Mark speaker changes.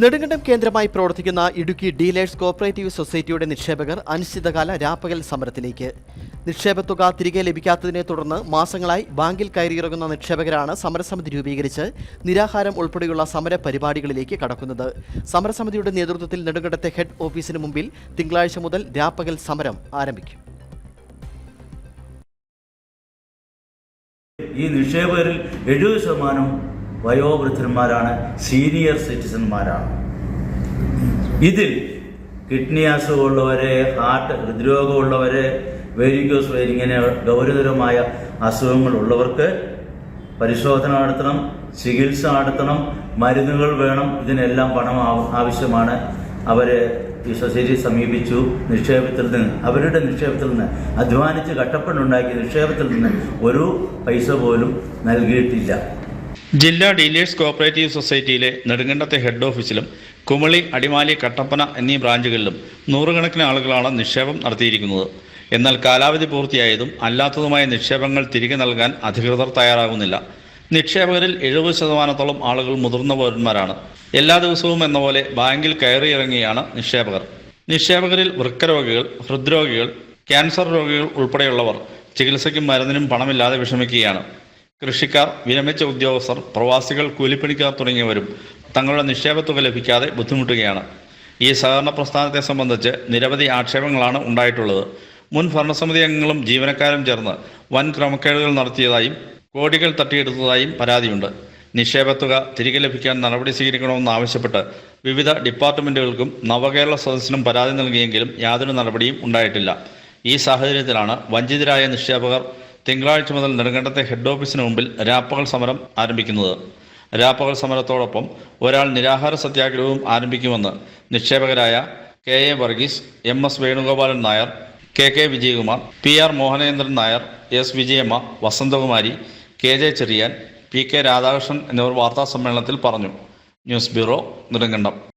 Speaker 1: നെടുങ്കണ്ടം കേന്ദ്രമായി പ്രവർത്തിക്കുന്ന Idukki dealers cooperative സൊസൈറ്റിയുടെ നിക്ഷേപകർ അനിശ്ചിതകാല രാപ്പകൽ സമരത്തിലേക്ക്. നിക്ഷേപത്തുക തിരികെ ലഭിക്കാത്തതിനെ തുടർന്ന് മാസങ്ങളായി ബാങ്കിൽ കയറിയിറങ്ങുന്ന നിക്ഷേപകരാണ് സമരസമിതി രൂപീകരിച്ച് നിരാഹാരം ഉൾപ്പെടെയുള്ള സമര പരിപാടികളിലേക്ക് കടക്കുന്നത്. സമരസമിതിയുടെ നേതൃത്വത്തിൽ നെടുങ്കണ്ടത്തെ ഹെഡ് ഓഫീസിന് മുമ്പിൽ തിങ്കളാഴ്ച മുതൽ രാപ്പകൽ സമരം ആരംഭിക്കും.
Speaker 2: ഈ നിക്ഷേപകരിൽ എഴുപത് ശതമാനം വയോവൃദ്ധന്മാരാണ് സീനിയർ സിറ്റിസന്മാരാണ് ഇതിൽ കിഡ്നി അസുഖമുള്ളവരെ ഹാർട്ട് ഹൃദ്രോഗമുള്ളവരെ വെരിക്കോസ് വെയിൻ ഇങ്ങനെ ഗൗരവതരമായ അസുഖങ്ങളുള്ളവർക്ക് പരിശോധന നടത്തണം ചികിത്സ നടത്തണം മരുന്നുകൾ വേണം ഇതിനെല്ലാം പണം ആവശ്യമാണ്. അവരെ സൊസൈറ്റി സമീപിച്ചു നിക്ഷേപത്തിൽ നിന്ന് അവരുടെ നിക്ഷേപത്തിൽ നിന്ന് അധ്വാനിച്ച് കട്ടപ്പണുണ്ടാക്കിയ നിക്ഷേപത്തിൽ നിന്ന് ഒരു പൈസ പോലും നൽകിയിട്ടില്ല.
Speaker 3: ജില്ലാ ഡീലേഴ്സ് കോഓപ്പറേറ്റീവ് സൊസൈറ്റിയിലെ നെടുങ്കണ്ടത്തെ ഹെഡ് ഓഫീസിലും കുമളി അടിമാലി കട്ടപ്പന എന്നീ ബ്രാഞ്ചുകളിലും നൂറുകണക്കിന് ആളുകളാണ് നിക്ഷേപം നടത്തിയിരിക്കുന്നത്. എന്നാൽ കാലാവധി പൂർത്തിയായതും അല്ലാത്തതുമായ നിക്ഷേപങ്ങൾ തിരികെ നൽകാൻ അധികൃതർ തയ്യാറാകുന്നില്ല. നിക്ഷേപകരിൽ എഴുപത് ശതമാനത്തോളം ആളുകൾ മുതിർന്ന പൗരന്മാരാണ്. എല്ലാ ദിവസവും എന്ന പോലെ ബാങ്കിൽ കയറിയിറങ്ങിയാണ് നിക്ഷേപകർ. നിക്ഷേപകരിൽ വൃക്കരോഗികൾ ഹൃദ്രോഗികൾ ക്യാൻസർ രോഗികൾ ഉൾപ്പെടെയുള്ളവർ ചികിത്സയ്ക്കും മരുന്നിനും പണമില്ലാതെ വിഷമിക്കുകയാണ്. കൃഷിക്കാർ വിരമിച്ച ഉദ്യോഗസ്ഥർ പ്രവാസികൾ കൂലിപ്പണിക്കാർ തുടങ്ങിയവരും തങ്ങളുടെ നിക്ഷേപ തുക ലഭിക്കാതെ ബുദ്ധിമുട്ടുകയാണ്. ഈ സഹകരണ പ്രസ്ഥാനത്തെ സംബന്ധിച്ച് നിരവധി ആക്ഷേപങ്ങളാണ് ഉണ്ടായിട്ടുള്ളത്. മുൻ ഭരണസമിതി അംഗങ്ങളും ജീവനക്കാരും ചേർന്ന് വൻ ക്രമക്കേടുകൾ നടത്തിയതായും കോടികൾ തട്ടിയെടുത്തതായും പരാതിയുണ്ട്. നിക്ഷേപത്തുക തിരികെ ലഭിക്കാൻ നടപടി സ്വീകരിക്കണമെന്നാവശ്യപ്പെട്ട് വിവിധ ഡിപ്പാർട്ട്മെന്റുകൾക്കും നവകേരള സദസ്സിനും പരാതി നൽകിയെങ്കിലും യാതൊരു നടപടിയും ഉണ്ടായിട്ടില്ല. ഈ സാഹചര്യത്തിലാണ് വഞ്ചിതരായ നിക്ഷേപകർ തിങ്കളാഴ്ച മുതൽ നെടുങ്കണ്ടത്തെ ഹെഡ് ഓഫീസിന് മുമ്പിൽ രാപ്പകൽ സമരം ആരംഭിക്കുന്നത്. രാപ്പകൽ സമരത്തോടൊപ്പം ഒരാൾ നിരാഹാര സത്യാഗ്രഹവും ആരംഭിക്കുമെന്ന് നിക്ഷേപകരായ K A Varghese M S Venugopalan Nair K K Vijayakumar P R Mohanendran Nair S Vijayamma Vasanthakumari K J Cherian P K Radhakrishnan എന്നിവർ വാർത്താ സമ്മേളനത്തിൽ പറഞ്ഞു. News bureau Nedumkandam.